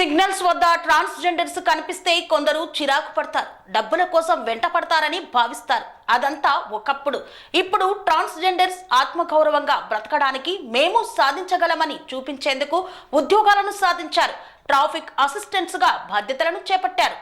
Signals వద్ద transgenders కనిపిస్తే కొందరు చిరాకు పడతారు. డబ్బుల కోసం వెంట పడతారని భావిస్తారు. అదంతా ఒకప్పుడు. ఇప్పుడు ట్రాన్స్జెండర్స్ ఆత్మగౌరవంగా బ్రతకడానికి మేము సాధించగలమని చూపించేందుకు ఉద్యోగాలను సాధించారు. ట్రాఫిక్ అసిస్టెంట్స్గా బాధ్యతలను చేపట్టారు.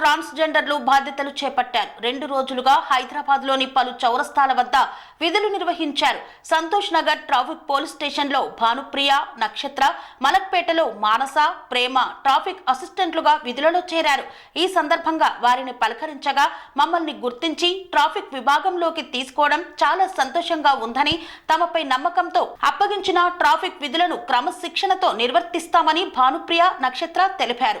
ట్రాన్స్జెండర్లు బాధ్యతలు చేపట్టారు. రెండు రోజులుగా హైదరాబాద్లోని పలు చౌరస్తాల వద్ద విధులు నిర్వహించారు. సంతోష్ నగర్ ట్రాఫిక్ పోలీస్ స్టేషన్లో భానుప్రియ నక్షత్ర మలక్పేటలో మానస ప్రేమ ట్రాఫిక్ అసిస్టెంట్లుగా విధులలో చేరారు. ఈ సందర్భంగా వారిని పలకరించగా మమ్మల్ని గుర్తించి ట్రాఫిక్ విభాగంలోకి తీసుకోవడం చాలా సంతోషంగా ఉందని తమపై నమ్మకంతో అప్పగించిన ట్రాఫిక్ విధులను క్రమశిక్షణతో నిర్వర్తిస్తామని భానుప్రియ నక్షత్ర తెలిపారు.